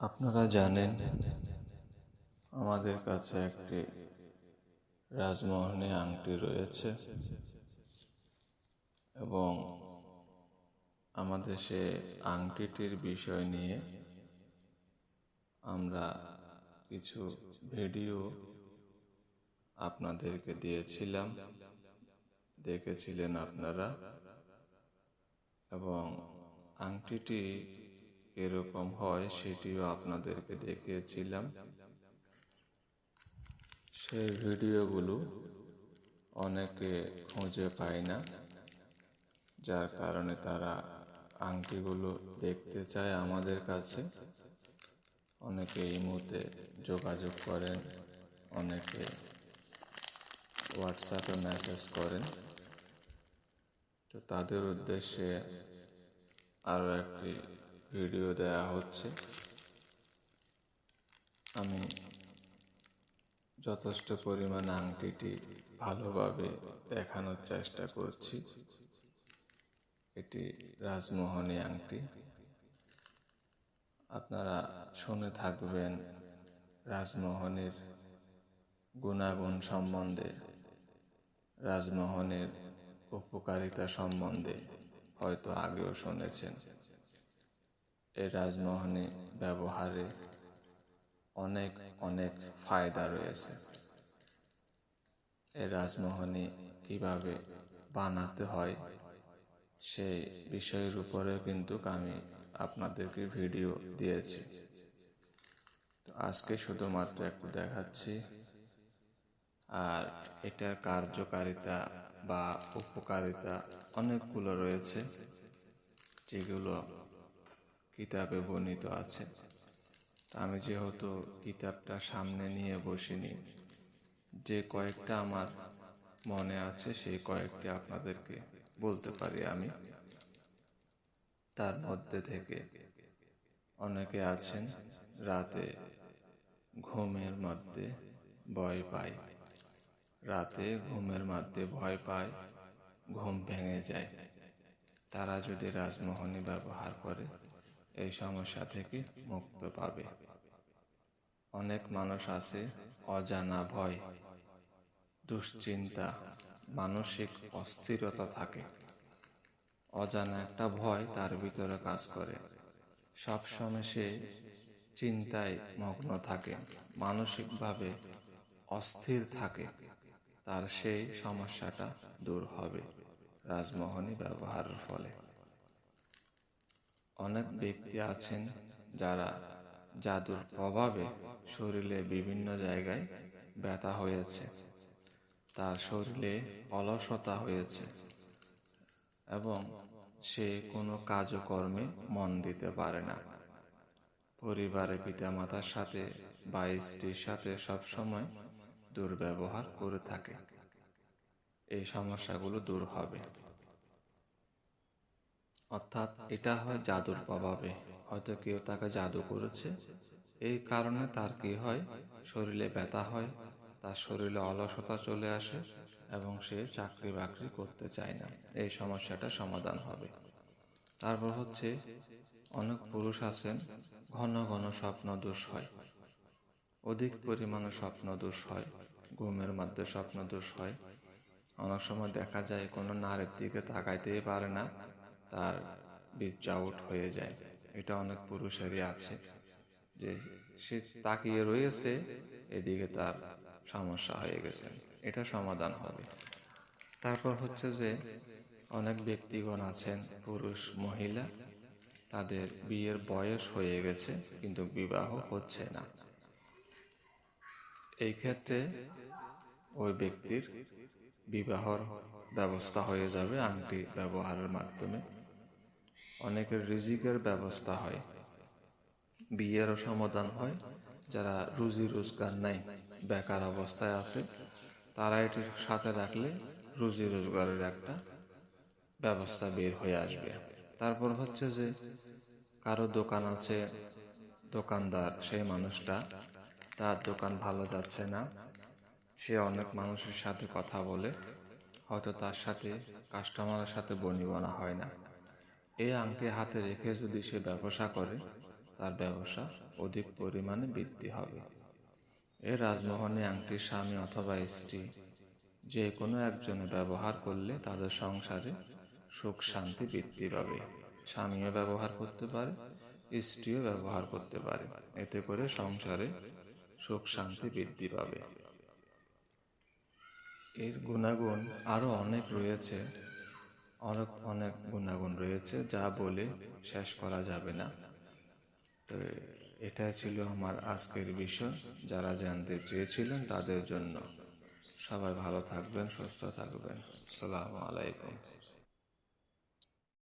আপনারা জানেন, আমাদের কাছে একটি রাজমোহনী আংটি রয়েছে এবং আমাদের সে আংটিটির বিষয় নিয়ে আমরা কিছু ভিডিও আপনাদেরকে দিয়েছিলাম, দেখেছিলেন আপনারা এবং আংটিটি এরকম হয় সেটিও আপনাদেরকে দেখিয়েছিলাম। সেই ভিডিওগুলো অনেকে খুঁজে পায় না, যার কারণে তারা আংটিগুলো দেখতে চায় আমাদের কাছে। অনেকে এই মুহূর্তে যোগাযোগ করেন, অনেকে হোয়াটসঅ্যাপে মেসেজ করেন। তো তাদের উদ্দেশ্যে আরও একটি ভিডিও দেওয়া হচ্ছে। আমি যথেষ্ট পরিমাণ আংটিটি ভালোভাবে দেখানোর চেষ্টা করছি। এটি রাজমোহনী আংটি। আপনারা শুনে থাকবেন রাজমোহনের গুণাগুণ সম্বন্ধে, রাজমোহনের উপকারিতা সম্বন্ধে হয়তো আগেও শুনেছেন। এই রাজমোহনী ব্যবহারে অনেক অনেক ফায়দা রয়েছে। এই রাজমোহনী কীভাবে বানাতে হয় সেই বিষয়ের উপরেও কিন্তু আমি আপনাদেরকে ভিডিও দিয়েছি। তো আজকে শুধুমাত্র একটু দেখাচ্ছি। আর এটার কার্যকারিতা বা উপকারিতা অনেকগুলো রয়েছে, যেগুলো কিতাবে বর্ণিত আছে। আমি যেহেতু কিতাবটা সামনে নিয়ে বসিনি, যে কয়েকটা আমার মনে আছে সেই কয়েকটি আপনাদেরকে বলতে পারি আমি। তার মধ্যে থেকে অনেকে আছেন, রাতে ঘুমের মধ্যে ভয় পায়। রাতে ঘুমের মধ্যে ভয় পায়, ঘুম ভেঙে যায়। তারা যদি রাজমোহনী ব্যবহার করে এই সমস্যা থেকে মুক্ত পাবে। অনেক মানুষ আছে, অজানা ভয়, দুশ্চিন্তা, মানসিক অস্থিরতা থাকে। অজানা একটা ভয় তার ভিতরে কাজ করে। সবসময় সে চিন্তায় মগ্ন থাকে, মানসিকভাবে অস্থির থাকে। তার সেই সমস্যাটা দূর হবে রাজমোহনী ব্যবহারের ফলে। অনেক ব্যক্তি আছেন যারা জাদুর প্রভাবে শরীরে বিভিন্ন জায়গায় ব্যথা হয়েছে। তার শরীরে অলসতা হয়েছে এবং সে কোনো কাজকর্মে মন দিতে পারে না। পরিবারে পিতামাতার সাথে বা স্ত্রীর সাথে সবসময় দুর্ব্যবহার করে থাকে। এই সমস্যাগুলো দূর হবে। অর্থাৎ এটা হয় জাদুর প্রভাবে। হয়তো কেউ তাকে জাদু করেছে। এই কারণে তার কি হয়? শরীরে ব্যথা হয়, তার শরীরে অলসতা চলে আসে এবং সে চাকরি বাকরি করতে চায় না। এই সমস্যাটা সমাধান হবে। তারপর হচ্ছে, অনেক পুরুষ আছেন, ঘন ঘন স্বপ্ন দোষ হয়। অধিক পরিমাণে স্বপ্ন দোষ হয়, ঘুমের মধ্যে স্বপ্ন দোষ হয়। অনেক সময় দেখা যায় কোনো নারীর দিকে তাকাইতেই পারে না। তার বীর্য আউট হয়ে যায়। এটা অনেক পুরুষেরই আছে যে সে তাকিয়ে রয়েছে, এদিকে তার সমস্যা হয়ে গেছে। এটা সমাধান হবে। তারপর হচ্ছে যে অনেক ব্যক্তিগণ আছেন, পুরুষ, মহিলা, তাদের বিয়ের বয়স হয়ে গেছে, কিন্তু বিবাহ হচ্ছে না। এই ক্ষেত্রে ওই ব্যক্তির বিবাহর ব্যবস্থা হয়ে যাবে আংটি ব্যবহারের মাধ্যমে। অনেকের রিজিকের ব্যবস্থা হয়। বিয়েরও সমাধান হয়। যারা রুজি রোজগার নাই বেকার অবস্থায় আছে, তারা এটির সাথে রাখলে রুজি রোজগারের একটা ব্যবস্থা বের হয়ে আসবে। তারপর হচ্ছে যে, কারও দোকান আছে, দোকানদার, সেই মানুষটা, তার দোকান ভালো যাচ্ছে না, সে অনেক মানুষের সাথে কথা বলে, হয়তো তার সাথে কাস্টমারের সাথে বনিবনা হয় না। এই আংটি হাতে রেখে যদি সে ব্যবসা করে, তার ব্যবসা অধিক পরিমাণে বৃদ্ধি হবে। এই রাজমোহনী আংটির স্বামী অথবা স্ত্রী যে কোনো একজনে ব্যবহার করলে তাদের সংসারে সুখ, শান্তি, বৃদ্ধি পাবে। স্বামীও ব্যবহার করতে পারে, স্ত্রীও ব্যবহার করতে পারে। এতে করে সংসারে সুখ, শান্তি, বৃদ্ধি পাবে। এর গুণাগুণ আরও অনেক রয়েছে। অনেক অনেক গুণাগুণ রয়েছে, যা বলে শেষ করা যাবে না। তো এটা ছিল আমার আজকের বিষয়। যারা জানতে চেয়েছিলেন তাদের জন্য সবাই ভালো থাকবেন, সুস্থ থাকবেন। আসসালামু আলাইকুম।